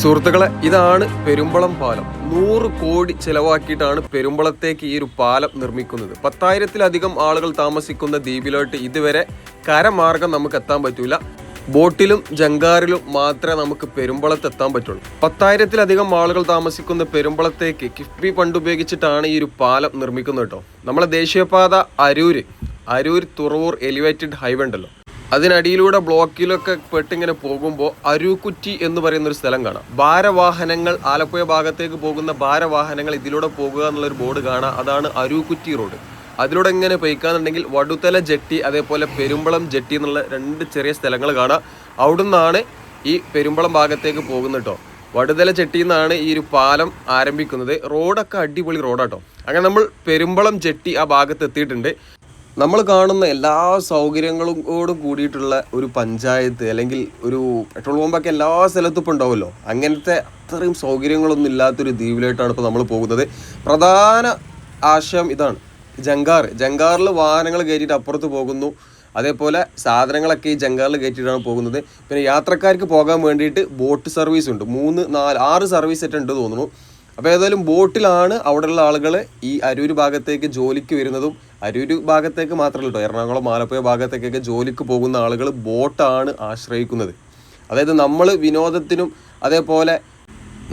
സുഹൃത്തുക്കളെ ഇതാണ് പെരുമ്പളം പാലം. നൂറ് കോടി ചെലവാക്കിയിട്ടാണ് പെരുമ്പളത്തേക്ക് ഈ ഒരു പാലം നിർമ്മിക്കുന്നത്. പത്തായിരത്തിലധികം ആളുകൾ താമസിക്കുന്ന ദ്വീപിലോട്ട് ഇതുവരെ കരമാർഗം നമുക്ക് എത്താൻ പറ്റൂല. ബോട്ടിലും ജങ്കാറിലും മാത്രമേ നമുക്ക് പെരുമ്പളത്ത് എത്താൻ പറ്റുള്ളൂ. പത്തായിരത്തിലധികം ആളുകൾ താമസിക്കുന്ന പെരുമ്പളത്തേക്ക് കിഫ്ബി ഫണ്ട് ഉപയോഗിച്ചിട്ടാണ് ഈ ഒരു പാലം നിർമ്മിക്കുന്നത് കേട്ടോ. നമ്മളെ ദേശീയപാത അരൂര്. അരൂർ തുറവൂർ എലിവേറ്റഡ് ഹൈവേ ഉണ്ടല്ലോ. അതിനടിയിലൂടെ ബ്ലോക്കിലൊക്കെ പെട്ടിങ്ങനെ പോകുമ്പോൾ അരുക്കുറ്റി എന്ന് പറയുന്ന ഒരു സ്ഥലം കാണാം. ഭാരവാഹനങ്ങൾ ആലപ്പുഴ ഭാഗത്തേക്ക് പോകുന്ന ഭാരവാഹനങ്ങൾ ഇതിലൂടെ പോകുക എന്നുള്ളൊരു ബോർഡ് കാണാം. അതാണ് അരുക്കുറ്റി റോഡ്. അതിലൂടെ ഇങ്ങനെ പൊയ്ക്കാന്നുണ്ടെങ്കിൽ വടുത്തല ജെട്ടി അതേപോലെ പെരുമ്പളം ജെട്ടി എന്നുള്ള രണ്ട് ചെറിയ സ്ഥലങ്ങൾ കാണാം. അവിടുന്നാണ് ഈ പെരുമ്പളം ഭാഗത്തേക്ക് പോകുന്നത് വടുതല ചെട്ടിയിൽ നിന്നാണ് ഈ ഒരു പാലം ആരംഭിക്കുന്നത്. റോഡൊക്കെ അടിപൊളി റോഡാട്ടോ അങ്ങനെ നമ്മൾ പെരുമ്പളം ജെട്ടി ആ ഭാഗത്ത് എത്തിയിട്ടുണ്ട്. നമ്മൾ കാണുന്ന എല്ലാ സൗകര്യങ്ങളോടും കൂടിയിട്ടുള്ള ഒരു പഞ്ചായത്ത് അല്ലെങ്കിൽ ഒരു പെട്രോൾ പമ്പൊക്കെ എല്ലാ സ്ഥലത്തും ഇപ്പോൾ ഉണ്ടാവുമല്ലോ. അങ്ങനത്തെ അത്രയും സൗകര്യങ്ങളൊന്നും ഇല്ലാത്തൊരു ദ്വീപിലായിട്ടാണ് ഇപ്പോൾ നമ്മൾ പോകുന്നത്. പ്രധാന ആശയം ഇതാണ്. ജങ്കാർ ജങ്കാറിൽ വാഹനങ്ങൾ കയറ്റിയിട്ട് അപ്പുറത്ത് പോകുന്നു. അതേപോലെ സാധനങ്ങളൊക്കെ ഈ ജങ്കാറിൽ കയറ്റിയിട്ടാണ് പോകുന്നത്. പിന്നെ യാത്രക്കാർക്ക് പോകാൻ വേണ്ടിയിട്ട് ബോട്ട് സർവീസ് ഉണ്ട്. മൂന്ന് നാല് ആറ് സർവീസ് സെറ്റ് ഉണ്ട് തോന്നുന്നു. അപ്പോൾ ഏതായാലും ബോട്ടിലാണ് അവിടെയുള്ള ആളുകൾ ഈ അരൂർ ഭാഗത്തേക്ക് ജോലിക്ക് വരുന്നതും അരൂര് ഭാഗത്തേക്ക് മാത്രമല്ല കേട്ടോ. എറണാകുളം ആലപ്പുഴ ഭാഗത്തേക്കൊക്കെ ജോലിക്ക് പോകുന്ന ആളുകൾ ബോട്ടാണ് ആശ്രയിക്കുന്നത്. അതായത് നമ്മൾ വിനോദത്തിനും അതേപോലെ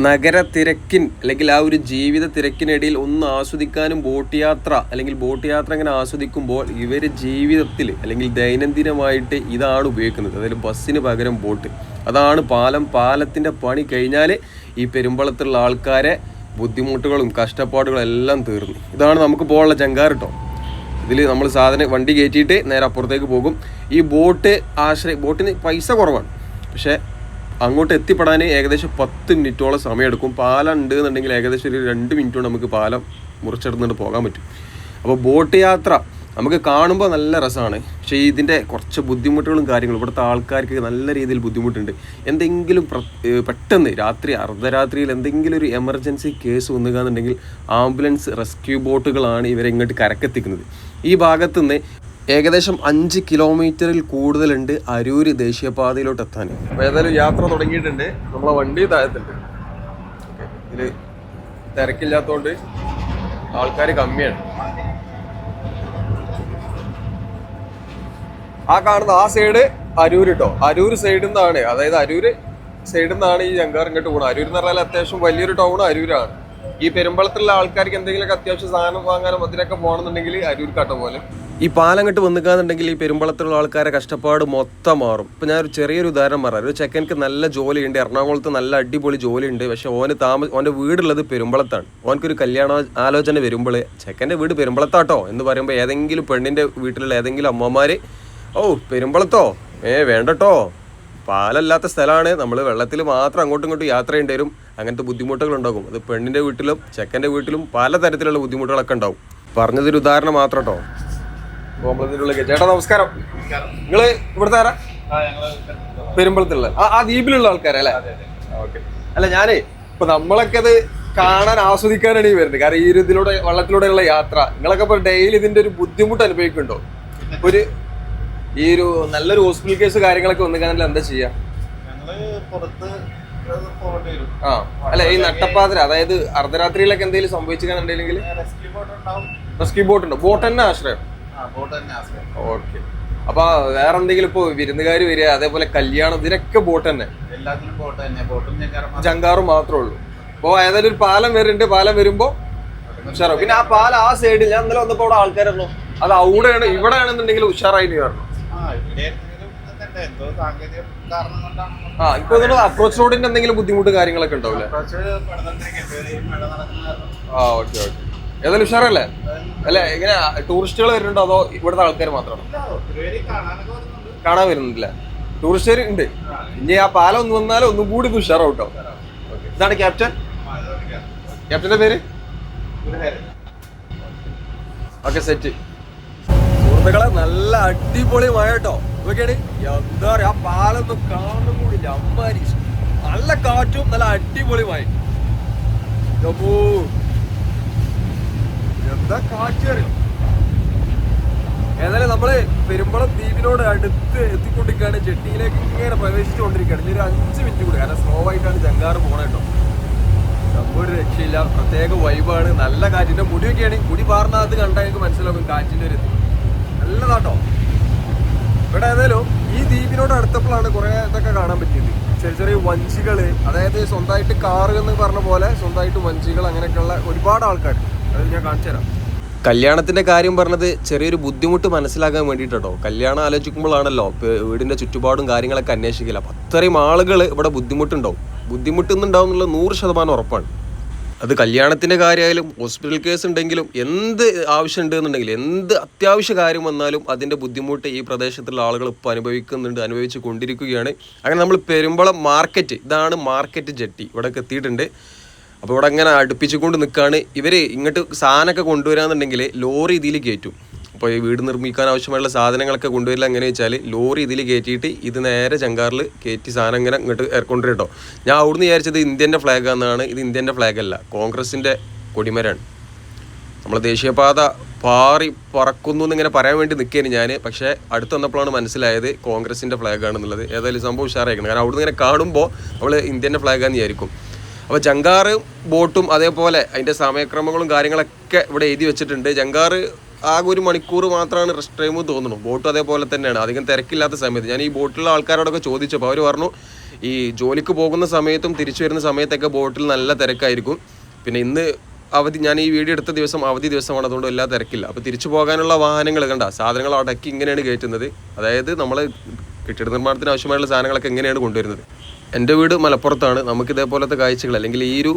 നഗര തിരക്കിൻ അല്ലെങ്കിൽ ആ ഒരു ജീവിത തിരക്കിനിടയിൽ ഒന്ന് ആസ്വദിക്കാനും ബോട്ട് യാത്ര അല്ലെങ്കിൽ ബോട്ട് യാത്ര അങ്ങനെ ആസ്വദിക്കുമ്പോൾ ഇവർ ജീവിതത്തിൽ അല്ലെങ്കിൽ ദൈനംദിനമായിട്ട് ഇതാണ് ഉപയോഗിക്കുന്നത്. അതായത് ബസ്സിന് പകരം ബോട്ട്. അതാണ് പാലം. പാലത്തിന്റെ പണി കഴിഞ്ഞാൽ ഈ പെരുമ്പളത്തുള്ള ആൾക്കാരെ ബുദ്ധിമുട്ടുകളും കഷ്ടപ്പാടുകളും എല്ലാം തീർന്നു. ഇതാണ് നമുക്ക് പോകാനുള്ള ചങ്കാർ കേട്ടോ. ഇതിൽ നമ്മൾ സാധനം വണ്ടി കയറ്റിയിട്ട് നേരെ അപ്പുറത്തേക്ക് പോകും. ഈ ബോട്ട് ആശ്രയി ബോട്ടിന് പൈസ കുറവാണ്. പക്ഷേ അങ്ങോട്ട് എത്തിപ്പെടാൻ ഏകദേശം പത്ത് മിനിറ്റോളം സമയമെടുക്കും. പാലം ഉണ്ട് എന്നുണ്ടെങ്കിൽ ഏകദേശം ഒരു രണ്ട് മിനിറ്റ് കൊണ്ട് നമുക്ക് പാലം മുറിച്ചെടുത്തുകൊണ്ട് പോകാൻ പറ്റും. അപ്പോൾ ബോട്ട് യാത്ര നമുക്ക് കാണുമ്പോൾ നല്ല രസമാണ്. പക്ഷേ ഇതിന്റെ കുറച്ച് ബുദ്ധിമുട്ടുകളും കാര്യങ്ങളും ഇവിടുത്തെ ആൾക്കാർക്ക് നല്ല രീതിയിൽ ബുദ്ധിമുട്ടുണ്ട്. എന്തെങ്കിലും പെട്ടെന്ന് രാത്രി അർദ്ധരാത്രിയിൽ എന്തെങ്കിലും ഒരു എമർജൻസി കേസ് വന്നുകയെന്നുണ്ടെങ്കിൽ ആംബുലൻസ് റെസ്ക്യൂ ബോട്ടുകളാണ് ഇവരെ ഇങ്ങോട്ട് കരക്കെത്തിക്കുന്നത്. ഈ ഭാഗത്തുനിന്ന് ഏകദേശം അഞ്ച് കിലോമീറ്ററിൽ കൂടുതലുണ്ട് അരൂര് ദേശീയപാതയിലോട്ട് എത്താൻ അപ്പോൾ ഏതായാലും യാത്ര തുടങ്ങിയിട്ടുണ്ട്. നമ്മളെ വണ്ടി താഴത്തുണ്ട്. ഇതിൽ തിരക്കില്ലാത്തതുകൊണ്ട് ആൾക്കാർ കമ്മിയാണ്. ആ കാണുന്ന ആ സൈഡ് അരൂര് കേട്ടോ അരൂർ സൈഡിൽ നിന്നാണ് അതായത് അരൂര് സൈഡിൽ നിന്നാണ് ഈ ജങ്കാർ ഇങ്ങോട്ട് പോകുന്നത് അരൂർ എന്ന് പറഞ്ഞാൽ അത്യാവശ്യം വലിയൊരു ടൗൺ അരൂരാണ്. ഈ പെരുമ്പളത്തുള്ള ആൾക്കാർക്ക് എന്തെങ്കിലുമൊക്കെ അത്യാവശ്യം സാധനം വാങ്ങാനും അതിനൊക്കെ പോകണമെന്നുണ്ടെങ്കിൽ അരൂർക്കാട്ട പോലെ. ഈ പാലം കെട്ട് വന്നിക്കാന്നുണ്ടെങ്കിൽ ഈ പെരുമ്പളത്തുള്ള ആൾക്കാരെ കഷ്ടപ്പാട് മൊത്തം മാറും. ഇപ്പം ഞാനൊരു ചെറിയൊരു ഉദാഹരണം പറയാം. ഒരു ചെക്കൻക്ക് നല്ല ജോലിയുണ്ട്. എറണാകുളത്ത് നല്ല അടിപൊളി ജോലിയുണ്ട്. പക്ഷെ ഓന് താമ ഓന്റെ വീടുള്ളത് പെരുമ്പളത്താണ് ഓനക്കൊരു കല്യാണ ആലോചന വരുമ്പോൾ ചെക്കന്റെ വീട് പെരുമ്പളത്താട്ടോ എന്ന് പറയുമ്പോൾ ഏതെങ്കിലും പെണ്ണിന്റെ വീട്ടിലുള്ള ഏതെങ്കിലും അമ്മമാർ ഓ പെരുമ്പളത്തോ ഏ വേണ്ടട്ടോ? പാലല്ലാത്ത സ്ഥലമാണ് നമ്മൾ വെള്ളത്തിൽ മാത്രം അങ്ങോട്ടും ഇങ്ങോട്ടും യാത്ര ചെയ്യേണ്ടി വരും. അങ്ങനത്തെ ബുദ്ധിമുട്ടുകൾ ഉണ്ടാകും അത് പെണ്ണിന്റെ വീട്ടിലും ചെക്കന്റെ വീട്ടിലും പല തരത്തിലുള്ള ബുദ്ധിമുട്ടുകളൊക്കെ ഉണ്ടാവും. പറഞ്ഞതൊരു ഉദാഹരണം മാത്രം കേട്ടോ ചേട്ടാ നമസ്കാരം. നിങ്ങൾ ഇവിടുത്തെ ആരാ? പെരുമ്പളത്തുള്ള ആ ദ്വീപിലുള്ള ആൾക്കാരല്ലേ ഓക്കെ. അല്ല ഞാനേ ഇപ്പൊ നമ്മളൊക്കെ അത് കാണാൻ ആസ്വദിക്കാനാണ് ഈ വരുന്നത്. കാരണം ഈ ഒരു ഇതിലൂടെ വള്ളത്തിലൂടെയുള്ള യാത്ര. നിങ്ങളൊക്കെ ഇപ്പൊ ഡെയിലി ഇതിന്റെ ഒരു ബുദ്ധിമുട്ട് അനുഭവിക്കുന്നുണ്ടോ? ഒരു ഈ ഒരു നല്ലൊരു ഹോസ്പിറ്റൽ കേസ് കാര്യങ്ങളൊക്കെ വന്നു കഴിഞ്ഞാൽ എന്താ ചെയ്യാ? ഞങ്ങൾ പുറത്ത് ആ അല്ല ഈ നട്ടപ്പാതിര അതായത് അർദ്ധരാത്രിയിലൊക്കെ എന്തെങ്കിലും സംഭവിച്ചിട്ടുണ്ടെങ്കിൽ റെസ്ക്യൂ ബോട്ട് ഉണ്ട്? ബോട്ട് തന്നെ ആശ്രയം? ഓക്കെ അപ്പൊ വേറെ എന്തെങ്കിലും ഇപ്പൊ വിരുന്നുകാർ വരിക അതേപോലെ കല്യാണം ഇതിനൊക്കെ ബോട്ട് തന്നെ? ജങ്കാറും മാത്രമേ ഉള്ളൂ. അപ്പൊ ഏതായാലും ഒരു പാലം വരുന്നുണ്ട്. പാലം വരുമ്പോ ഉഷാറോ പിന്നെ ആ പാലം ആ സൈഡിൽ ഞാൻ ഇന്നലെ വന്നപ്പോ അവിടെ ആൾക്കാരുള്ളൂ അത് അവിടെയാണ് ഇവിടെ ആണെന്നുണ്ടെങ്കിൽ ഉഷാറായി വരണം ആ ഇപ്പൊ അപ്രോച്ച് റോഡിന്റെ എന്തെങ്കിലും ബുദ്ധിമുട്ട് കാര്യങ്ങളൊക്കെ ഉണ്ടാവില്ലേ ആ ഓക്കെ ഓക്കെ. ഏതായാലും ഉഷാറല്ലേ? അല്ല ഇങ്ങനെ ടൂറിസ്റ്റുകൾ വരുന്നുണ്ടോ അതോ ഇവിടുത്തെ ആൾക്കാർ മാത്രമാണോ? കാണാൻ വരുന്നില്ല ടൂറിസ്റ്റുകാർ ഉണ്ട്. ഇനി ആ പാലം ഒന്ന് വന്നാലും ഒന്നും കൂടി ഉഷാറാവും. കേട്ടോ ഇതാണ് ക്യാപ്റ്റൻ. ക്യാപ്റ്റന്റെ പേര്? ഓക്കെ സെറ്റ് സുഹൃത്തുക്കളെ നല്ല അടിപൊളി മഴ നോക്കിയാണ് എന്താ പറയാ ആ പാലൊന്നും കാണുന്നു കൂടില്ല. അമ്മാരി. നല്ല കാറ്റും നല്ല അടിപൊളി മഴ. എന്താ കാറ്റ് അറിയോ? ഏതായാലും നമ്മൾ പെരുമ്പളം ദ്വീപിനോട് അടുത്ത് എത്തിക്കൊണ്ടിരിക്കുകയാണ്. ജെട്ടിയിലേക്ക് ഇങ്ങനെ പ്രവേശിച്ചുകൊണ്ടിരിക്കുകയാണ്. ഇനി ഒരു അഞ്ച് മിനിറ്റ് കൂടി. കാരണം സ്ലോ ആയിട്ടാണ് ജങ്കാറ് പോണേട്ടോ ഒരു രക്ഷയില്ല. പ്രത്യേക വൈബാണ് നല്ല കാറ്റിന്റെ മുടിയൊക്കെയാണ്. മുടി പാർന്നത് കണ്ടാൽ എനിക്ക് മനസ്സിലാക്കും കാറ്റിന്റെ ഒരു. നല്ലതാട്ടോ. ഇവിടെ ഏതായാലും ഈ ദ്വീപിനോട് അടുത്തപ്പോഴാണ് കുറെ ഇതൊക്കെ കാണാൻ പറ്റിയത്. ചെറിയ ചെറിയ വഞ്ചികൾ അതായത് സ്വന്തമായിട്ട് കാറ് എന്ന് പറഞ്ഞ പോലെ സ്വന്തമായിട്ട് വഞ്ചികൾ അങ്ങനെയൊക്കെയുള്ള ഒരുപാട് ആൾക്കാർ അത് ഞാൻ കാണിച്ചു തരാം. കല്യാണത്തിന്റെ കാര്യം പറഞ്ഞത് ചെറിയൊരു ബുദ്ധിമുട്ട് മനസ്സിലാക്കാൻ വേണ്ടിയിട്ടോ കല്യാണം ആലോചിക്കുമ്പോഴാണല്ലോ വീടിന്റെ ചുറ്റുപാടും കാര്യങ്ങളൊക്കെ അന്വേഷിക്കില്ല അപ്പൊ അത്രയും ആളുകൾ ഇവിടെ ബുദ്ധിമുട്ടുണ്ടാവും. ബുദ്ധിമുട്ടുന്നുണ്ടാവും എന്നുള്ള നൂറ് ശതമാനം ഉറപ്പാണ്. അത് കല്യാണത്തിന്റെ കാര്യമായാലും ഹോസ്പിറ്റൽ കേസ് ഉണ്ടെങ്കിലും എന്ത് ആവശ്യം ഉണ്ടെന്നുണ്ടെങ്കിൽ എന്ത് അത്യാവശ്യ കാര്യം വന്നാലും അതിന്റെ ബുദ്ധിമുട്ട് ഈ പ്രദേശത്തുള്ള ആളുകൾ ഇപ്പോൾ അനുഭവിക്കുന്നുണ്ട് അനുഭവിച്ച് കൊണ്ടിരിക്കുകയാണ്. അങ്ങനെ നമ്മൾ പെരുമ്പളം മാർക്കറ്റ് ഇതാണ് മാർക്കറ്റ് ജെട്ടി. ഇവിടെ എത്തിയിട്ടുണ്ട്. അപ്പോൾ ഇവിടെ അങ്ങനെ അടുപ്പിച്ചുകൊണ്ട് നിൽക്കുകയാണ് ഇവർ ഇങ്ങോട്ട് സാധനമൊക്കെ കൊണ്ടുവരാന്നുണ്ടെങ്കിൽ ലോറി ഇതിൽ കയറ്റും. അപ്പോൾ ഈ വീട് നിർമ്മിക്കാൻ ആവശ്യമായുള്ള സാധനങ്ങളൊക്കെ കൊണ്ടുവരില്ല. എങ്ങനെ വെച്ചാൽ ലോറി ഇതിൽ കയറ്റിയിട്ട് ഇത് നേരെ ചങ്കാറിൽ കയറ്റി സാധനം ഇങ്ങനെ ഇങ്ങോട്ട് കൊണ്ടുവരും കേട്ടോ. ഞാൻ അവിടുന്ന് വിചാരിച്ചത് ഇന്ത്യന്റെ ഫ്ലാഗ് എന്നാണ് ഇത് ഇന്ത്യന്റെ ഫ്ലാഗ് അല്ല. കോൺഗ്രസിന്റെ കൊടിമരാണ്. നമ്മളെ ദേശീയപാത പാറി പറക്കുന്നു എന്നിങ്ങനെ പറയാൻ വേണ്ടി നിൽക്കുകയാണ് ഞാൻ പക്ഷേ അടുത്ത് വന്നപ്പോഴാണ് മനസ്സിലായത് കോൺഗ്രസിന്റെ ഫ്ലാഗ് ആണെന്നുള്ളത്. ഏതായാലും സംഭവം ഉഷാറായിരിക്കണം. കാരണം അവിടുന്ന് ഇങ്ങനെ കാണുമ്പോൾ നമ്മൾ ഇന്ത്യന്റെ ഫ്ലാഗാന്ന് വിചാരിക്കും. അപ്പോൾ ജങ്കാറ് ബോട്ടും അതേപോലെ അതിന്റെ സമയക്രമങ്ങളും കാര്യങ്ങളൊക്കെ ഇവിടെ എഴുതി വെച്ചിട്ടുണ്ട്. ജങ്കാറ് ആകെ ഒരു മണിക്കൂർ മാത്രമാണ് റെസ്റ്റ് ടൈം തോന്നുന്നു. ബോട്ട് അതേപോലെ തന്നെയാണ്. അധികം തിരക്കില്ലാത്ത സമയത്ത്. ഞാൻ ഈ ബോട്ടിലുള്ള ആൾക്കാരോടൊക്കെ ചോദിച്ചപ്പോൾ അവർ പറഞ്ഞു ഈ ജോലിക്ക് പോകുന്ന സമയത്തും തിരിച്ചു വരുന്ന സമയത്തൊക്കെ ബോട്ടിൽ നല്ല തിരക്കായിരിക്കും. പിന്നെ ഇന്ന് അവധി ഞാൻ ഈ വീഡിയോ എടുത്ത ദിവസം അവധി ദിവസമാണ്. അതുകൊണ്ട് എല്ലാ തിരക്കില്ല. അപ്പോൾ തിരിച്ചു പോകാനുള്ള വാഹനങ്ങൾ കണ്ട സാധനങ്ങൾ അടക്കി ഇങ്ങനെയാണ് കയറ്റുന്നത്. അതായത് നമ്മൾ കെട്ടിട നിർമ്മാണത്തിന് ആവശ്യമായുള്ള സാധനങ്ങളൊക്കെ എങ്ങനെയാണ് കൊണ്ടുവരുന്നത്. എന്റെ വീട് മലപ്പുറത്താണ്. നമുക്ക് ഇതേപോലത്തെ കാഴ്ചകൾ അല്ലെങ്കിൽ ഈ ഒരു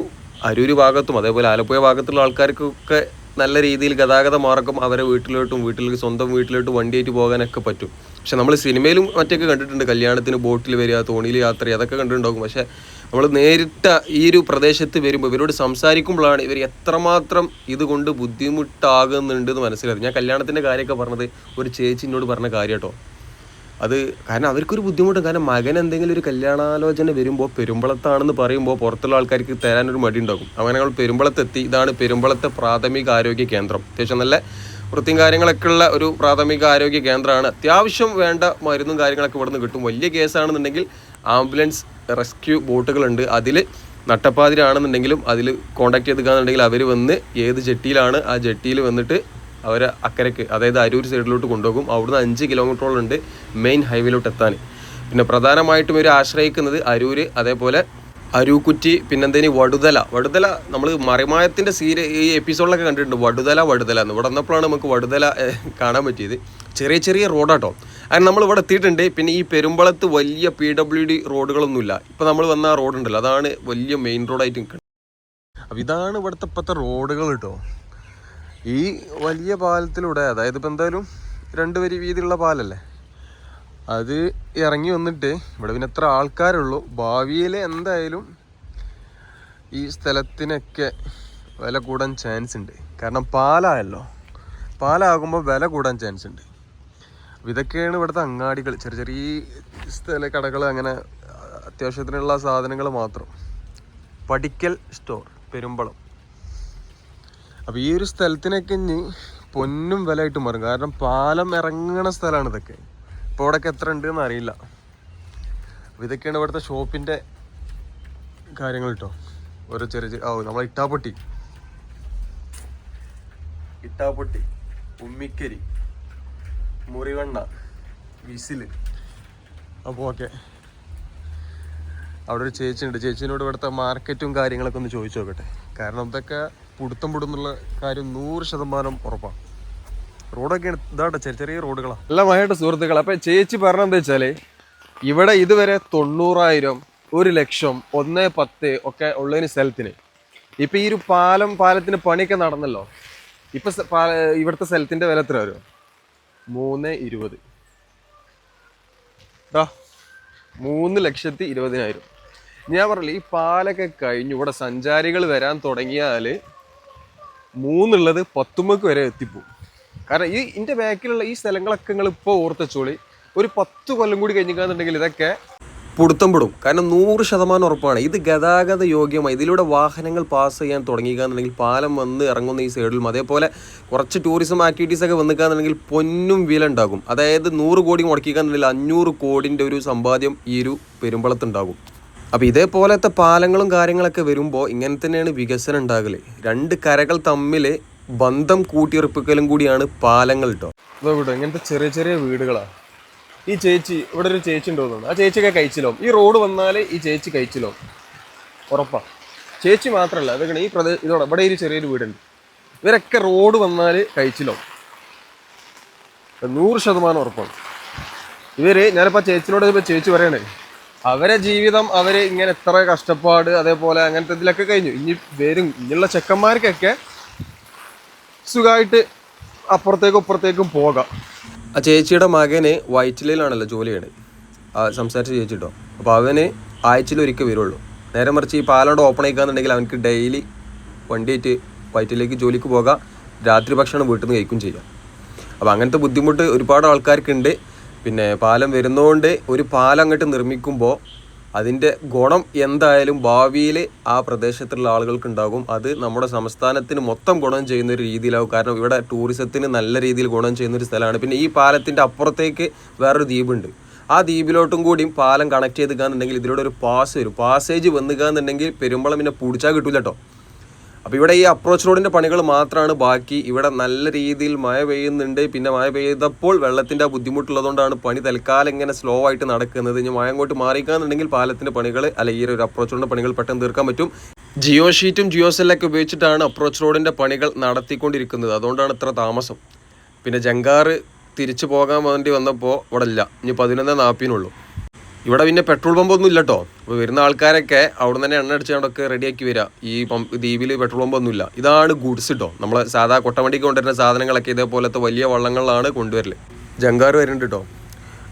അരൂര് ഭാഗത്തും അതേപോലെ ആലപ്പുഴ ഭാഗത്തുള്ള ആൾക്കാർക്കൊക്കെ നല്ല രീതിയിൽ ഗതാഗത മാർഗം അവരെ വീട്ടിലോട്ടും വീട്ടിലേക്ക് സ്വന്തം വീട്ടിലോട്ടും വണ്ടിയായിട്ട് പോകാനൊക്കെ പറ്റും. പക്ഷെ നമ്മൾ സിനിമയിലും മറ്റൊക്കെ കണ്ടിട്ടുണ്ട്. കല്യാണത്തിന് ബോട്ടിൽ വരിക തോണിയിൽ യാത്ര അതൊക്കെ കണ്ടിട്ടുണ്ടാകും. പക്ഷെ നമ്മൾ നേരിട്ട ഈ ഒരു പ്രദേശത്ത് വരുമ്പോൾ ഇവരോട് സംസാരിക്കുമ്പോഴാണ് ഇവർ എത്രമാത്രം ഇതുകൊണ്ട് ബുദ്ധിമുട്ടാകുന്നുണ്ട് എന്ന് മനസ്സിലായത്. ഞാൻ കല്യാണത്തിന്റെ കാര്യമൊക്കെ പറഞ്ഞത് ഒരു ചേച്ചി എന്നോട് പറഞ്ഞ കാര്യം കേട്ടോ അത് കാരണം അവർക്കൊരു ബുദ്ധിമുട്ടും. കാരണം മകൻ എന്തെങ്കിലും ഒരു കല്യാണാലോചന വരുമ്പോൾ പെരുമ്പളത്താണെന്ന് പറയുമ്പോൾ പുറത്തുള്ള ആൾക്കാർക്ക് തരാനൊരു മടി ഉണ്ടാകും അങ്ങനെ ഞങ്ങൾ പെരുമ്പളത്തെത്തി. ഇതാണ് പെരുമ്പളത്തെ പ്രാഥമിക ആരോഗ്യ കേന്ദ്രം. അത്യാവശ്യം നല്ല വൃത്തിയും കാര്യങ്ങളൊക്കെ ഉള്ള ഒരു പ്രാഥമിക ആരോഗ്യ കേന്ദ്രമാണ്. അത്യാവശ്യം വേണ്ട മരുന്നും കാര്യങ്ങളൊക്കെ ഇവിടുന്ന് കിട്ടും. വലിയ കേസാണെന്നുണ്ടെങ്കിൽ ആംബുലൻസ് റെസ്ക്യൂ ബോട്ടുകളുണ്ട്. അതിൽ നട്ടപ്പാതിരാണെന്നുണ്ടെങ്കിലും അതിൽ കോൺടാക്ട് ചെയ്തുകയാണെന്നുണ്ടെങ്കിൽ അവർ വന്ന് ഏത് ജെട്ടിയിലാണ് ആ ജെട്ടിയിൽ വന്നിട്ട് അവരെ അക്കരയ്ക്ക് അതായത് അരൂർ സൈഡിലോട്ട് കൊണ്ടുപോകും. അവിടുന്ന് അഞ്ച് കിലോമീറ്ററോളം ഉണ്ട് മെയിൻ ഹൈവേയിലോട്ട് എത്താൻ. പിന്നെ പ്രധാനമായിട്ടും ഇവർ ആശ്രയിക്കുന്നത് അരൂർ അതേപോലെ അരൂക്കുറ്റി പിന്നെന്തേനി വടുതല. വടുതല നമ്മൾ മറിമായത്തിന്റെ സീര ഈ എപ്പിസോഡിലൊക്കെ കണ്ടിട്ടുണ്ട്. വടുതല വടുതല എന്ന്. ഇവിടെ വന്നപ്പോഴാണ് നമുക്ക് വടുതല കാണാൻ പറ്റിയത്. ചെറിയ ചെറിയ റോഡാട്ടോ അങ്ങനെ നമ്മൾ ഇവിടെ എത്തിയിട്ടുണ്ട്. പിന്നെ ഈ പെരുമ്പളത്ത് വലിയ പി ഡബ്ല്യു ഡി റോഡുകളൊന്നുമില്ല. ഇപ്പം നമ്മൾ വന്ന ആ റോഡുണ്ടല്ലോ അതാണ് വലിയ മെയിൻ റോഡായിട്ട് നിൽക്കുന്നത്. അപ്പം ഇതാണ് ഇവിടുത്തെ ഇപ്പോഴത്തെ റോഡുകൾ കേട്ടോ. ഈ വലിയ പാലത്തിലൂടെ അതായത് ഇപ്പം എന്തായാലും രണ്ട് വരി വീതിയുള്ള പാലല്ലേ? അത് ഇറങ്ങി വന്നിട്ട് ഇവിടെ പിന്നെ എത്ര ആൾക്കാരുള്ളൂ. ഭാവിയിൽ എന്തായാലും ഈ സ്ഥലത്തിനൊക്കെ വില കൂടാൻ ചാൻസ് ഉണ്ട്. കാരണം പാലായല്ലോ. പാലാകുമ്പോൾ വില കൂടാൻ ചാൻസ് ഉണ്ട്. ഇതൊക്കെയാണ് ഇവിടുത്തെ അങ്ങാടികൾ ചെറിയ ചെറിയ സ്ഥല കടകൾ അങ്ങനെ അത്യാവശ്യത്തിനുള്ള സാധനങ്ങൾ മാത്രം. പടിക്കൽ സ്റ്റോർ പെരുമ്പളം. അപ്പോൾ ഈ ഒരു സ്ഥലത്തിനൊക്കെ ഇനി പൊന്നും വിലയായിട്ട് മാറും. കാരണം പാലം ഇറങ്ങണ സ്ഥലമാണ് ഇതൊക്കെ. ഇപ്പോൾ ഇവിടെയൊക്കെ എത്ര ഉണ്ട് അറിയില്ല. അപ്പോൾ ഇതൊക്കെയാണ് ഇവിടുത്തെ ഷോപ്പിന്റെ കാര്യങ്ങൾ കേട്ടോ. ഓരോ ചെറിയ ചെറിയ ഓ നമ്മളെ ഇട്ടാപ്പൊട്ടി. ഇട്ടാപ്പൊട്ടി ഉമ്മിക്കരി മുറിവെണ്ണ വിസിൽ. അപ്പോൾ ഓക്കെ. അവിടെ ഒരു ചേച്ചി ഉണ്ട് ചേച്ചിനോട് ഇവിടുത്തെ മാർക്കറ്റും കാര്യങ്ങളൊക്കെ ഒന്ന് ചോദിച്ചു നോക്കട്ടെ. കാരണം ഇതൊക്കെ പുടുത്തം പുടുന്നുള്ള കാര്യം നൂറ് ശതമാനം ഉറപ്പാണ്. റോഡൊക്കെ ഇതാട്ടെ ചെറിയ ചെറിയ റോഡുകളാണ് എല്ലാം ആയിട്ട് സുഹൃത്തുക്കൾ അപ്പം ചേച്ചി പറഞ്ഞെന്താ വെച്ചാൽ ഇവിടെ ഇതുവരെ തൊണ്ണൂറായിരം ഒരു ലക്ഷം ഒന്ന് പത്ത് ഒക്കെ ഉള്ളതിന് സ്ഥലത്തിന്. ഇപ്പം ഈ ഒരു പാലം പാലത്തിന് പണിയൊക്കെ നടന്നല്ലോ. ഇപ്പം ഇവിടുത്തെ സ്ഥലത്തിന്റെ വില എത്ര വരും മൂന്ന് ഇരുപത്. മൂന്ന് ലക്ഷത്തി ഇരുപതിനായിരം. ഞാൻ പറഞ്ഞില്ല ഈ പാലൊക്കെ കഴിഞ്ഞു ഇവിടെ സഞ്ചാരികൾ വരാൻ തുടങ്ങിയാൽ മൂന്നുള്ളത് പത്തുമ്മക്ക് വരെ എത്തിപ്പോവും കാരണം ഈ ഇതിന്റെ ബാക്കിലുള്ള ഈ സ്ഥലങ്ങളൊക്കെ നിങ്ങൾ ഇപ്പോൾ ഓർത്തച്ചോളി. ഒരു പത്ത് കൊല്ലം കൂടി കഴിഞ്ഞിക്കാന്നുണ്ടെങ്കിൽ ഇതൊക്കെ പുടുത്തം പെടും. കാരണം നൂറ് ശതമാനം ഉറപ്പാണ്. ഇത് ഗതാഗത യോഗ്യമായി ഇതിലൂടെ വാഹനങ്ങൾ പാസ് ചെയ്യാൻ തുടങ്ങിക്കാന്നുണ്ടെങ്കിൽ പാലം വന്ന് ഇറങ്ങുന്ന ഈ സൈഡിലും അതേപോലെ കുറച്ച് ടൂറിസം ആക്ടിവിറ്റീസ് ഒക്കെ വന്നിക്കാന്നുണ്ടെങ്കിൽ പൊന്നും വില ഉണ്ടാകും. അതായത് നൂറ് കോടി മുടക്കിക്കാന്നുണ്ടെങ്കിൽ അഞ്ഞൂറ് കോടിന്റെ ഒരു സമ്പാദ്യം ഈ ഒരു പെരുമ്പളത്തുണ്ടാകും. അപ്പോൾ ഇതേപോലത്തെ പാലങ്ങളും കാര്യങ്ങളൊക്കെ വരുമ്പോൾ ഇങ്ങനെ തന്നെയാണ് വികസനം ഉണ്ടാകൽ. രണ്ട് കരകൾ തമ്മിൽ ബന്ധം കൂട്ടിയുറപ്പിക്കലും കൂടിയാണ് പാലങ്ങൾ കേട്ടോ അതോ ഇവിടെ ഇങ്ങനത്തെ ചെറിയ ചെറിയ വീടുകളാണ് ഈ ചേച്ചി ഇവിടെ ഒരു ചേച്ചി ഉണ്ടോ ആ ചേച്ചിയൊക്കെ കഴിച്ചിലോ ഈ റോഡ് വന്നാൽ ഈ ചേച്ചി കഴിച്ചിലോ ഉറപ്പാ. ചേച്ചി മാത്രമല്ല അതൊക്കെ ഈ പ്രദേശം ഇതോടെ ഇവിടെ ഒരു ചെറിയൊരു വീടുണ്ട്. ഇവരൊക്കെ റോഡ് വന്നാൽ കഴിച്ചിലോ നൂറ് ശതമാനം ഉറപ്പാണ്. ഇവർ ഞാനിപ്പോൾ ചേച്ചിനോട് ഇപ്പോൾ ചേച്ചി പറയണേ അവരെ ജീവിതം അവർ ഇങ്ങനെ എത്ര കഷ്ടപ്പാട് അതേപോലെ അങ്ങനത്തെ ഇതിലൊക്കെ കഴിഞ്ഞു. ഇനി വരും. ഇനിയുള്ള ചെക്കന്മാർക്കൊക്കെ സുഖമായിട്ട് അപ്പുറത്തേക്കും ഇപ്പുറത്തേക്കും പോകാം. ആ ചേച്ചിയുടെ മകന് വയറ്റിലാണല്ലോ ജോലി ചെയ്യണത് ആ സംസാരിച്ച് ചേച്ചിട്ടോ അപ്പോൾ അവന് ആഴ്ചയിൽ ഒരിക്കൽ വരുള്ളൂ. നേരെ മറിച്ച് ഈ പാലോട് ഓപ്പൺ ആയിക്കാന്നുണ്ടെങ്കിൽ അവനക്ക് ഡെയിലി വണ്ടിയായിട്ട് വൈറ്റിലേക്ക് ജോലിക്ക് പോകാം. രാത്രി ഭക്ഷണം വീട്ടിൽ നിന്ന് കഴിക്കും ചെയ്യാം. അപ്പോൾ അങ്ങനത്തെ ബുദ്ധിമുട്ട് ഒരുപാട് ആൾക്കാർക്കുണ്ട്. പിന്നെ പാലം വരുന്നതുകൊണ്ട് ഒരു പാലം അങ്ങോട്ട് നിർമ്മിക്കുമ്പോൾ അതിന്റെ ഗുണം എന്തായാലും ഭാവിയിൽ ആ പ്രദേശത്തുള്ള ആളുകൾക്ക് ഉണ്ടാകും അത് നമ്മുടെ സംസ്ഥാനത്തിന് മൊത്തം ഗുണം ചെയ്യുന്ന ഒരു രീതിയിലാവും. കാരണം ഇവിടെ ടൂറിസത്തിന് നല്ല രീതിയിൽ ഗുണം ചെയ്യുന്ന ഒരു സ്ഥലമാണ്. പിന്നെ ഈ പാലത്തിന്റെ അപ്പുറത്തേക്ക് വേറൊരു ദ്വീപുണ്ട്. ആ ദ്വീപിലോട്ടും കൂടിയും പാലം കണക്ട് ചെയ്തുകാന്നുണ്ടെങ്കിൽ ഇതിലൂടെ ഒരു പാസ് വരും. പാസേജ് വന്നുക എന്നുണ്ടെങ്കിൽ പെരുമ്പളം പിന്നെ പിടിച്ചാൽ കിട്ടൂല കേട്ടോ അപ്പോൾ ഇവിടെ ഈ അപ്രോച്ച് റോഡിന്റെ പണികൾ മാത്രമാണ് ബാക്കി. ഇവിടെ നല്ല രീതിയിൽ മഴ പെയ്യുന്നുണ്ട്. പിന്നെ മഴ പെയ്തപ്പോൾ വെള്ളത്തിന്റെ ബുദ്ധിമുട്ടുള്ളതുകൊണ്ടാണ് പണി തൽക്കാലം ഇങ്ങനെ സ്ലോ ആയിട്ട് നടക്കുന്നത്. ഇനി മഴ അങ്ങോട്ട് മാറിക്കാന്നുണ്ടെങ്കിൽ പാലത്തിന്റെ പണികൾ അല്ല ഈ ഒരു അപ്രോച്ച് റോഡിന്റെ പണികൾ പെട്ടെന്ന് തീർക്കാൻ പറ്റും. ജിയോ ഷീറ്റും ജിയോ സെല്ലൊക്കെ ഉപയോഗിച്ചിട്ടാണ് അപ്രോച്ച് റോഡിന്റെ പണികൾ നടത്തിക്കൊണ്ടിരിക്കുന്നത്. അതുകൊണ്ടാണ് ഇത്ര താമസം. പിന്നെ ജങ്കാറ് തിരിച്ചു പോകാൻ വേണ്ടി വന്നപ്പോൾ ഇവിടെ ഇല്ല ഇനി പതിനൊന്ന് നാൽപ്പതിനുള്ളൂ ഇവിടെ പിന്നെ പെട്രോൾ പമ്പൊന്നും ഇല്ല കേട്ടോ അപ്പോൾ വരുന്ന ആൾക്കാരൊക്കെ അവിടെ തന്നെ എണ്ണ അടിച്ച് അടിച്ചുകൊണ്ടൊക്കെ റെഡിയാക്കി വരിക ഈ പമ്പ് ദ്വീപിൽ പെട്രോൾ പമ്പ് ഒന്നും ഇല്ല. ഇതാണ് ഗുഡ്സ് കേട്ടോ നമ്മളെ സാധാ കൊട്ടവണ്ടി കൊണ്ടുവരുന്ന സാധനങ്ങളൊക്കെ ഇതേപോലത്തെ വലിയ വള്ളങ്ങളിലാണ് കൊണ്ടുവരൽ ജങ്കാർ വരുന്നുണ്ട് കേട്ടോ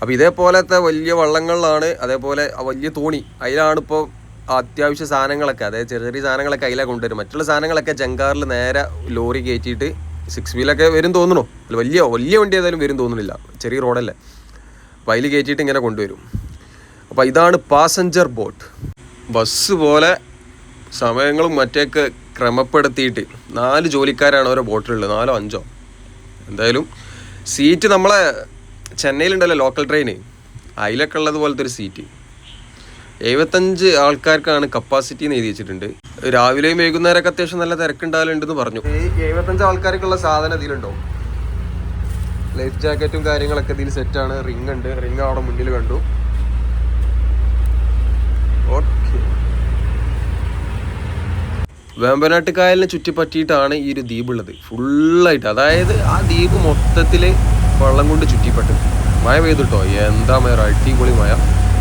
അപ്പോൾ ഇതേപോലത്തെ വലിയ വള്ളങ്ങളിലാണ് അതേപോലെ വലിയ തോണി. അതിലാണ് ഇപ്പോൾ അത്യാവശ്യ സാധനങ്ങളൊക്കെ അതായത് ചെറിയ ചെറിയ സാധനങ്ങളൊക്കെ അതിലാണ് കൊണ്ടുവരും മറ്റുള്ള സാധനങ്ങളൊക്കെ ജങ്കാറിൽ നേരെ ലോറി കയറ്റിയിട്ട് സിക്സ് വീലൊക്കെ വരും തോന്നണോ വലിയ വലിയ വണ്ടി ഏതായാലും വരും തോന്നുന്നില്ല. ചെറിയ റോഡല്ലേ അപ്പോൾ അതിൽ കയറ്റിയിട്ട് ഇങ്ങനെ കൊണ്ടുവരും. അപ്പോൾ ഇതാണ് പാസഞ്ചർ ബോട്ട് ബസ് പോലെ സമയങ്ങളും മറ്റേക്ക് ക്രമപ്പെടുത്തിയിട്ട് നാല് ജോലിക്കാരാണ് ഓരോ ബോട്ടിലുള്ളത്. നാലോ അഞ്ചോ. എന്തായാലും സീറ്റ് നമ്മളെ ചെന്നൈയിലുണ്ടല്ലോ ലോക്കൽ ട്രെയിന് അതിലൊക്കെ ഉള്ളത് പോലത്തെ ഒരു സീറ്റ് എഴുപത്തഞ്ച് ആൾക്കാർക്കാണ് കപ്പാസിറ്റി എന്ന് എഴുതി വെച്ചിട്ടുണ്ട്. രാവിലെയും വൈകുന്നേരമൊക്കെ അത്യാവശ്യം നല്ല തിരക്കുണ്ടാവലുണ്ടെന്ന് പറഞ്ഞു. എഴുപത്തഞ്ച് ആൾക്കാർക്കുള്ള സാധനം ഇതിലുണ്ടോ? ലൈഫ് ജാക്കറ്റും കാര്യങ്ങളൊക്കെ ഇതിൽ സെറ്റാണ് റിംഗ് ഉണ്ട്. റിംഗ് അവിടെ മുന്നിൽ കണ്ടു. വേമ്പനാട്ട് കായലിനെ ചുറ്റിപ്പറ്റിയിട്ടാണ് ഈ ഒരു ദ്വീപ് ഉള്ളത്. ഫുള്ളായിട്ട് അതായത് ആ ദ്വീപ് മൊത്തത്തിൽ വെള്ളം കൊണ്ട് ചുറ്റിപ്പറ്റും മഴ പെയ്തിട്ടോ? എന്താ മഴ? അടിപൊളി മഴ.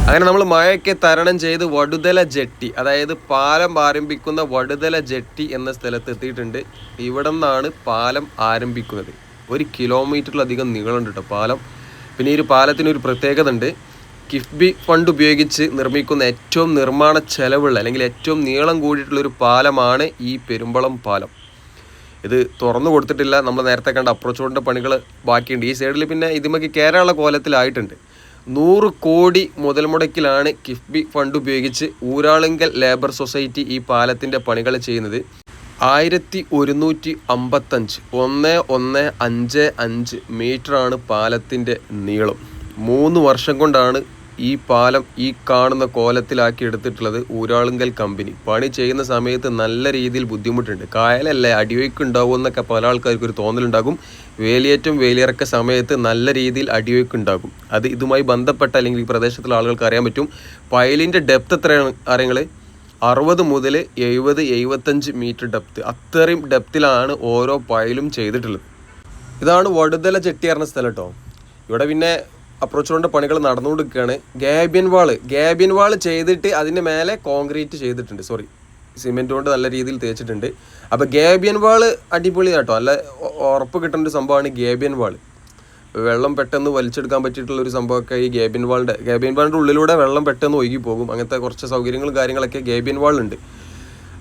അങ്ങനെ നമ്മൾ മഴയൊക്കെ തരണം ചെയ്ത് വടുതല ജെട്ടി അതായത് പാലം ആരംഭിക്കുന്ന വടുതല ജെട്ടി എന്ന സ്ഥലത്ത് എത്തിയിട്ടുണ്ട്. ഇവിടെ നിന്നാണ് പാലം ആരംഭിക്കുന്നത്. ഒരു കിലോമീറ്ററിലധികം നീളമുണ്ട് കേട്ടോ പാലം. പിന്നെ ഈ ഒരു പാലത്തിന് ഒരു പ്രത്യേകത ഉണ്ട് കിഫ്ബി ഫണ്ട് ഉപയോഗിച്ച് നിർമ്മിക്കുന്ന ഏറ്റവും നിർമ്മാണ ചെലവുള്ള അല്ലെങ്കിൽ ഏറ്റവും നീളം കൂടിയിട്ടുള്ളൊരു പാലമാണ് ഈ പെരുമ്പളം പാലം. ഇത് തുറന്നു കൊടുത്തിട്ടില്ല. നമ്മൾ നേരത്തെ കണ്ട അപ്രോച്ച് റോഡിന്റെ പണികൾ ബാക്കിയുണ്ട്. ഈ സൈഡിൽ പിന്നെ ഇതുമൊക്കെ കേരള കോലത്തിലായിട്ടുണ്ട്. നൂറ് കോടി മുതൽ മുടക്കിലാണ് കിഫ്ബി ഫണ്ട് ഉപയോഗിച്ച് ഊരാളുങ്കൽ ലേബർ സൊസൈറ്റി ഈ പാലത്തിന്റെ പണികൾ ചെയ്യുന്നത്. ആയിരത്തി ഒരുന്നൂറ്റി അമ്പത്തഞ്ച്. ഒന്ന് ഒന്ന് അഞ്ച് അഞ്ച് മീറ്ററാണ് പാലത്തിന്റെ നീളം. മൂന്ന് വർഷം കൊണ്ടാണ് ഈ പാലം ഈ കാണുന്ന കോലത്തിലാക്കി എടുത്തിട്ടുള്ളത് ഊരാളുങ്കൽ കമ്പനി. പണി ചെയ്യുന്ന സമയത്ത് നല്ല രീതിയിൽ ബുദ്ധിമുട്ടുണ്ട്. കായലല്ലേ അടിയൊഴുക്ക് ഉണ്ടാവും എന്നൊക്കെ പല ആൾക്കാർക്ക് ഒരു തോന്നലുണ്ടാകും. വേലിയേറ്റം വേലിയിറക്ക സമയത്ത് നല്ല രീതിയിൽ അടിയൊഴുക്ക് ഉണ്ടാകും അത് ഇതുമായി ബന്ധപ്പെട്ട അല്ലെങ്കിൽ ഈ പ്രദേശത്തുള്ള ആളുകൾക്ക് അറിയാൻ പറ്റും. പയലിന്റെ ഡെപ്ത് എത്രയാണ് അറിയങ്ങൾ അറുപത് മുതൽ എഴുപത് എഴുപത്തഞ്ച് മീറ്റർ ഡെപ്ത്. അത്രയും ഡെപ്തിലാണ് ഓരോ പയലും ചെയ്തിട്ടുള്ളത്. ഇതാണ് വടുതല ചെട്ടി സ്ഥലം കേട്ടോ ഇവിടെ പിന്നെ അപ്രോച്ച് റോഡിന്റെ പണികൾ നടന്നുകൊടുക്കുകയാണ് ഗാബിയൻ വാൾ. ഗാബിയൻ വാൾ ചെയ്തിട്ട് അതിന്റെ മേലെ കോൺക്രീറ്റ് ചെയ്തിട്ടുണ്ട്. സോറി സിമെന്റ് കൊണ്ട് നല്ല രീതിയിൽ തേച്ചിട്ടുണ്ട്. അപ്പോൾ ഗ്യാബിയൻ വാൾ അടിപൊളി കേട്ടോ നല്ല ഉറപ്പ് കിട്ടുന്ന ഒരു സംഭവമാണ് ഗ്യാബിയൻ വാൾ. വെള്ളം പെട്ടെന്ന് വലിച്ചെടുക്കാൻ പറ്റിയിട്ടുള്ള ഒരു സംഭവമൊക്കെ ഈ ഗേബിയൻ വാളിന്റെ ഗേബിയൻ വാളിന്റെ ഉള്ളിലൂടെ വെള്ളം പെട്ടെന്ന് ഒഴുകി പോകും. അങ്ങനത്തെ കുറച്ച് സൗകര്യങ്ങളും കാര്യങ്ങളൊക്കെ ഗേബിയൻ വാളുണ്ട്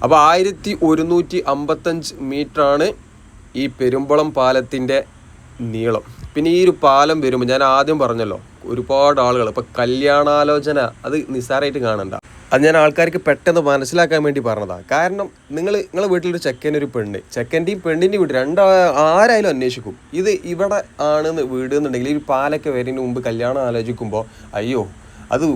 അപ്പോൾ ആയിരത്തി ഒരുന്നൂറ്റി അമ്പത്തഞ്ച് മീറ്ററാണ് ഈ പെരുമ്പളം പാലത്തിന്റെ നീളം. പിന്നെ ഈ ഒരു പാലം വരുമ്പോൾ ഞാൻ ആദ്യം പറഞ്ഞല്ലോ ഒരുപാട് ആളുകൾ ഇപ്പം കല്യാണാലോചന അത് നിസ്സാരമായിട്ട് കാണണ്ട. അത് ഞാൻ ആൾക്കാർക്ക് പെട്ടെന്ന് മനസ്സിലാക്കാൻ വേണ്ടി പറഞ്ഞതാണ് കാരണം നിങ്ങൾ നിങ്ങളെ വീട്ടിലൊരു ചെക്കന്റെ ഒരു പെണ്ണ് ചെക്കന്റെയും പെണ്ണിന്റെയും വീട് രണ്ടാ ആരായാലും അന്വേഷിക്കും. ഇത് ഇവിടെ ആണെന്ന് വീട് എന്നുണ്ടെങ്കിൽ ഈ പാലൊക്കെ വരുന്നതിന് മുമ്പ് കല്യാണം ആലോചിക്കുമ്പോൾ അയ്യോ അത്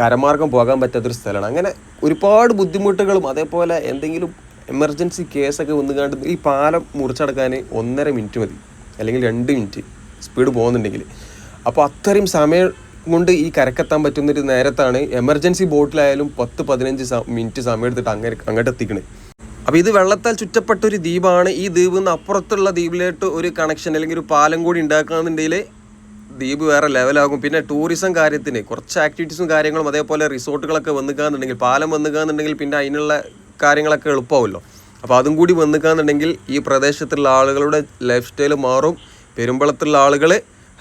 കരമാർഗം പോകാൻ പറ്റാത്തൊരു സ്ഥലമാണ്. അങ്ങനെ ഒരുപാട് ബുദ്ധിമുട്ടുകളും അതേപോലെ എന്തെങ്കിലും എമർജൻസി കേസൊക്കെ വന്നുകാണ്ട് ഈ പാലം മുറിച്ചടക്കാൻ ഒന്നര മിനിറ്റ് മതി. അല്ലെങ്കിൽ രണ്ട് മിനിറ്റ് സ്പീഡ് പോകുന്നുണ്ടെങ്കിൽ. അപ്പോൾ അത്രയും സമയം കൊണ്ട് ഈ കരക്കെത്താൻ പറ്റുന്നൊരു നേരത്താണ് എമർജൻസി ബോട്ടിലായാലും പത്ത് പതിനഞ്ച് മിനിറ്റ് സമയം എടുത്തിട്ട് അങ്ങനെ അങ്ങോട്ട് എത്തിക്കണത് അപ്പോൾ ഇത് വെള്ളത്താൽ ചുറ്റപ്പെട്ട ഒരു ദ്വീപാണ്. ഈ ദ്വീപിൽ നിന്ന് അപ്പുറത്തുള്ള ദ്വീപിലോട്ട് ഒരു കണക്ഷൻ അല്ലെങ്കിൽ ഒരു പാലം കൂടി ഉണ്ടാക്കുകയാണെന്നുണ്ടെങ്കിൽ ദ്വീപ് വേറെ ലെവലാകും പിന്നെ ടൂറിസം കാര്യത്തിന് കുറച്ച് ആക്ടിവിറ്റീസും കാര്യങ്ങളും അതേപോലെ റിസോർട്ടുകളൊക്കെ വന്നിക്കാന്നുണ്ടെങ്കിൽ പാലം വന്നിക്കാന്നുണ്ടെങ്കിൽ പിന്നെ അതിനുള്ള കാര്യങ്ങളൊക്കെ എളുപ്പമാവുമല്ലോ. അപ്പോൾ അതും കൂടി വന്നിക്കാന്നുണ്ടെങ്കിൽ ഈ പ്രദേശത്തുള്ള ആളുകളുടെ ലൈഫ് സ്റ്റൈൽ മാറും. പെരുമ്പളത്തുള്ള ആളുകൾ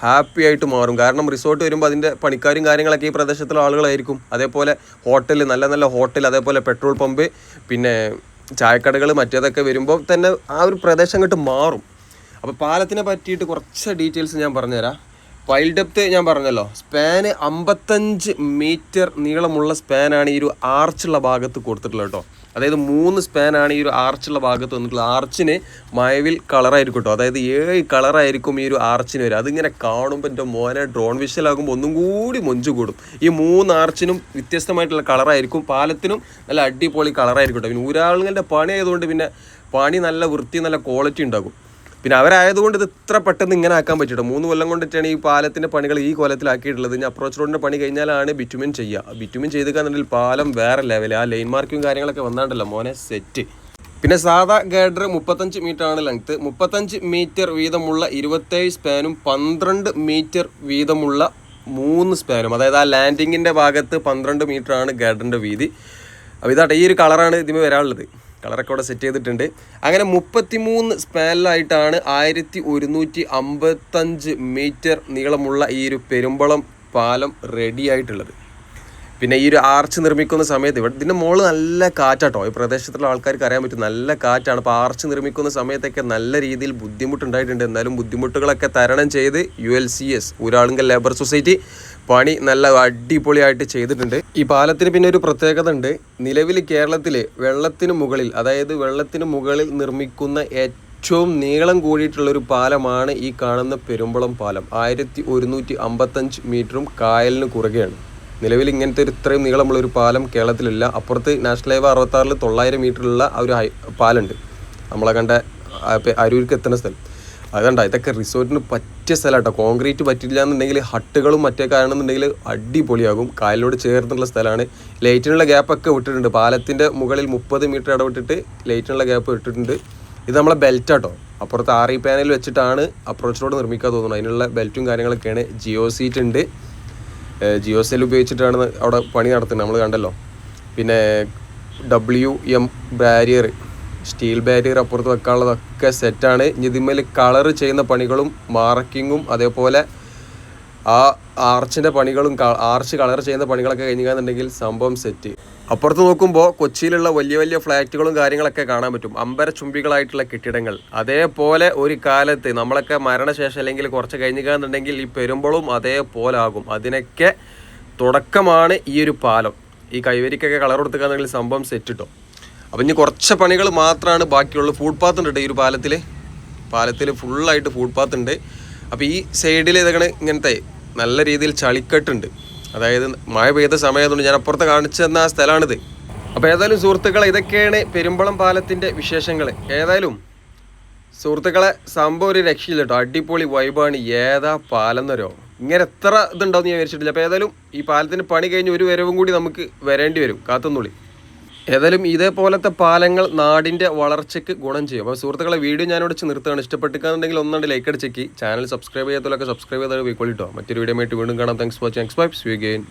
ഹാപ്പി ആയിട്ട് മാറും. കാരണം റിസോർട്ട് വരുമ്പോൾ അതിന്റെ പണിക്കാരും കാര്യങ്ങളൊക്കെ ഈ പ്രദേശത്തുള്ള ആളുകളായിരിക്കും. അതേപോലെ ഹോട്ടൽ നല്ല നല്ല ഹോട്ടൽ അതേപോലെ പെട്രോൾ പമ്പ് പിന്നെ ചായക്കടകൾ മറ്റേതൊക്കെ വരുമ്പോൾ തന്നെ ആ ഒരു പ്രദേശം അങ്ങോട്ട് മാറും. അപ്പോൾ പാലത്തിനെ പറ്റിയിട്ട് കുറച്ച് ഡീറ്റെയിൽസ് ഞാൻ പറഞ്ഞുതരാം. വൈൽഡ് ഡെപ്ത് ഞാൻ പറഞ്ഞല്ലോ. സ്പാന് അമ്പത്തഞ്ച് മീറ്റർ നീളമുള്ള സ്പാനാണ് ഈ ഒരു ആർച്ചുള്ള ഭാഗത്ത് കൊടുത്തിട്ടുള്ളത് കേട്ടോ. അതായത് മൂന്ന് സ്പാനാണ് ഈ ഒരു ആർച്ചുള്ള ഭാഗത്ത് വന്നിട്ടുള്ളത്. ആർച്ചിന് മയവിൽ കളറായിരിക്കും കേട്ടോ. അതായത് ഏഴ് കളറായിരിക്കും ഈ ഒരു ആർച്ചിന് വരും അതിങ്ങനെ കാണുമ്പോൾ എന്റെ മോനെ ഡ്രോൺ വിഷലാകുമ്പോൾ ഒന്നും കൂടി മൊഞ്ചു കൂടും. ഈ മൂന്ന് ആർച്ചിനും വ്യത്യസ്തമായിട്ടുള്ള കളറായിരിക്കും പാലത്തിനും നല്ല അടിപൊളി കളറായിരിക്കും കേട്ടോ. പിന്നെ ഊരാളുകളുടെ പണി ആയതുകൊണ്ട് പിന്നെ പണി നല്ല വൃത്തി നല്ല ക്വാളിറ്റി ഉണ്ടാകും. പിന്നെ അവരായതുകൊണ്ട് ഇത് ഇത്ര പെട്ടെന്ന് ഇങ്ങനെ ആക്കാൻ പറ്റിയിട്ട്? മൂന്ന് കൊല്ലം കൊണ്ടിട്ടാണ് ഈ പാലത്തിന്റെ പണികൾ ഈ കൊലത്തിലാക്കിയിട്ടുള്ളത്. ഇനി അപ്രോച്ച് റോഡിന്റെ പണി കഴിഞ്ഞാലാണ് ബിറ്റുമിൻ ചെയ്യുക. ബിറ്റുമിൻ ചെയ്ത് ചെയ്തുകയെന്നുണ്ടെങ്കിൽ പാലം വേറെ ലെവൽ ആ. ലൈൻ മാർക്കും കാര്യങ്ങളൊക്കെ വന്നാണ്ടല്ലോ മോനെ. സെറ്റ് പിന്നെ സാധാ ഗേഡർ മുപ്പത്തഞ്ച് മീറ്റർ ആണ് ലെങ്ത് മുപ്പത്തഞ്ച് മീറ്റർ വീതമുള്ള ഇരുപത്തേഴ് സ്പാനും പന്ത്രണ്ട് മീറ്റർ വീതമുള്ള മൂന്ന് സ്പാനും അതായത് ആ ലാൻഡിങ്ങിന്റെ ഭാഗത്ത് പന്ത്രണ്ട് മീറ്റർ ആണ് ഗേഡറിന്റെ വീതി. അപ്പോൾ ഇതാട്ടെ ഈ ഒരു കളറാണ് ഇതിന് വരാനുള്ളത്. കളറൊക്കെ റെക്കോർഡ് സെറ്റ് ചെയ്തിട്ടുണ്ട്. അങ്ങനെ മുപ്പത്തിമൂന്ന് സ്പാനിലായിട്ടാണ് ആയിരത്തി ഒരുന്നൂറ്റി അമ്പത്തഞ്ച് മീറ്റർ നീളമുള്ള ഈ ഒരു പെരുമ്പളം പാലം റെഡി ആയിട്ടുള്ളത്. പിന്നെ ഈ ഒരു ആർച്ച് നിർമ്മിക്കുന്ന സമയത്ത് ഇവിടെ ഇതിന്റെ മുകളിൽ നല്ല കാറ്റാട്ടോ. ഈ പ്രദേശത്തുള്ള ആൾക്കാർക്ക് അറിയാൻ പറ്റും നല്ല കാറ്റാണ്. അപ്പോൾ ആർച്ച് നിർമ്മിക്കുന്ന സമയത്തൊക്കെ നല്ല രീതിയിൽ ബുദ്ധിമുട്ടുണ്ടായിട്ടുണ്ട്. എന്നാലും ബുദ്ധിമുട്ടുകളൊക്കെ തരണം ചെയ്ത് U L C S Uralungal labour society പണി നല്ല അടിപൊളിയായിട്ട് ചെയ്തിട്ടുണ്ട്. ഈ പാലത്തിന് പിന്നെ ഒരു പ്രത്യേകത ഉണ്ട്. നിലവിൽ കേരളത്തിൽ വെള്ളത്തിന് മുകളിൽ അതായത് വെള്ളത്തിന് മുകളിൽ നിർമ്മിക്കുന്ന ഏറ്റവും നീളം കൂടിയിട്ടുള്ള ഒരു പാലമാണ് ഈ കാണുന്ന പെരുമ്പളം പാലം. ആയിരത്തി ഒരുന്നൂറ്റി അമ്പത്തഞ്ച് മീറ്ററും കായലിന് കുറുകയാണ്. നിലവിൽ ഇങ്ങനത്തെ ഒരു ഇത്രയും നീളമുള്ള ഒരു പാലം കേരളത്തിലില്ല. അപ്പുറത്ത് നാഷണൽ ഹൈവേ അറുപത്താറിൽ തൊള്ളായിരം മീറ്ററുള്ള ആ ഒരു പാലുണ്ട്. നമ്മളെ കണ്ട അരൂർക്ക് എത്തുന്ന സ്ഥലം. അതുകൊണ്ട ഇതൊക്കെ റിസോർട്ടിന് പറ്റിയ സ്ഥലം കേട്ടോ കോൺക്രീറ്റ് പറ്റില്ല എന്നുണ്ടെങ്കിൽ ഹട്ടുകളും മറ്റേ ആണെന്നുണ്ടെങ്കിൽ അടിപൊളിയാകും. കായലിനോട് ചേർന്നുള്ള സ്ഥലമാണ്. ലൈറ്റിനുള്ള ഗ്യാപ്പൊക്കെ വിട്ടിട്ടുണ്ട്. പാലത്തിന്റെ മുകളിൽ മുപ്പത് മീറ്റർ ഇടവിട്ടിട്ട് ലൈറ്റിനുള്ള ഗ്യാപ്പ് ഇട്ടിട്ടുണ്ട്. ഇത് നമ്മളെ ബെൽറ്റ് കേട്ടോ അപ്പുറത്ത് ഇ പാനൽ വെച്ചിട്ടാണ് അപ്രോച്ച് റോഡ് നിർമ്മിക്കാൻ തോന്നുന്നത്. അതിനുള്ള ബെൽറ്റും കാര്യങ്ങളൊക്കെയാണ്. ജിയോ സീറ്റ് ഉണ്ട്. ജിയോ സെൽ ഉപയോഗിച്ചിട്ടാണ് അവിടെ പണി നടത്തുന്നത്. നമ്മൾ കണ്ടല്ലോ. പിന്നെ W M barrier steel barrier അപ്പുറത്ത് വെക്കാനുള്ളതൊക്കെ സെറ്റാണ് ഇനി ഇതിന്മേൽ കളർ ചെയ്യുന്ന പണികളും മാർക്കിങ്ങും അതേപോലെ ആ ആർച്ചിന്റെ പണികളും ആർച്ച് കളർ ചെയ്യുന്ന പണികളൊക്കെ കഴിഞ്ഞിട്ടുണ്ടെങ്കിൽ സംഭവം സെറ്റ് അപ്പുറത്ത് നോക്കുമ്പോൾ കൊച്ചിയിലുള്ള വലിയ വലിയ ഫ്ലാറ്റുകളും കാര്യങ്ങളൊക്കെ കാണാൻ പറ്റും. അമ്പര ചുംബികളായിട്ടുള്ള കെട്ടിടങ്ങൾ. അതേപോലെ ഒരു കാലത്ത് നമ്മളൊക്കെ മരണശേഷം അല്ലെങ്കിൽ കുറച്ച് കഴിഞ്ഞിക്കാന്നുണ്ടെങ്കിൽ ഈ പെരുമ്പളും അതേപോലെ ആകും അതിനൊക്കെ തുടക്കമാണ് ഈ ഒരു പാലം. ഈ കൈവരിക്കൊക്കെ കളർ കൊടുത്തുകാന്നുണ്ടെങ്കിൽ സംഭവം സെറ്റ് കിട്ടും. അപ്പം ഇനി കുറച്ച് പണികൾ മാത്രമാണ് ബാക്കിയുള്ളത് ഫുഡ് പാത്ത് ഉണ്ട് ഈ ഒരു പാലത്തിൽ പാലത്തിൽ ഫുള്ളായിട്ട് ഫുഡ് പാത്ത് ഉണ്ട്. അപ്പോൾ ഈ സൈഡിൽ ഇതൊക്കെ ഇങ്ങനത്തെ നല്ല രീതിയിൽ ചളിക്കെട്ടുണ്ട്. അതായത് മഴ പെയ്ത സമയത്തുകൊണ്ട് ഞാൻ അപ്പുറത്ത് കാണിച്ചു തന്ന ആ സ്ഥലമാണിത്. അപ്പോൾ ഏതായാലും സുഹൃത്തുക്കളെ ഇതൊക്കെയാണ് പെരുമ്പളം പാലത്തിന്റെ വിശേഷങ്ങൾ ഏതായാലും സുഹൃത്തുക്കളെ സംഭവം ഒരു രക്ഷയില്ല കേട്ടോ അടിപൊളി വൈബാണ് ഏതാ പാലം എന്നറിയോ? ഇങ്ങനെ എത്ര ഇതുണ്ടാവും ഞാൻ വിചാരിച്ചിട്ടില്ല. അപ്പോൾ ഏതായാലും ഈ പാലത്തിന്റെ പണി കഴിഞ്ഞ് ഒരു വരവും കൂടി നമുക്ക് വരേണ്ടി വരും. കാത്തുന്നുള്ളി ഏതായാലും ഇതേപോലത്തെ പാലങ്ങൾ നാടിന്റെ വളർച്ചയ്ക്ക് ഗുണം ചെയ്യും. അപ്പോൾ സുഹൃത്തുക്കളെ വീഡിയോ ഞാനിവിടെ വെച്ച് നിർത്തുകയാണ്. ഇഷ്ടപ്പെട്ടിക്കാന്നുണ്ടെങ്കിൽ ഒന്നുണ്ട് ലൈക്ക് അടിച്ചേക്ക് ചാനൽ സബ്സ്ക്രൈബ് ചെയ്യാത്തവരൊക്കെ സബ്സ്ക്രൈബ് ചെയ്താൽ പോയിക്കോളിട്ടോ മറ്റൊരു വീഡിയോ ആയിട്ട് വീണ്ടും കാണാം. താങ്ക്സ് ഫോർ വാച്ചിങ് എക്സ്പൈബ്സ് വി ഗെയിൻ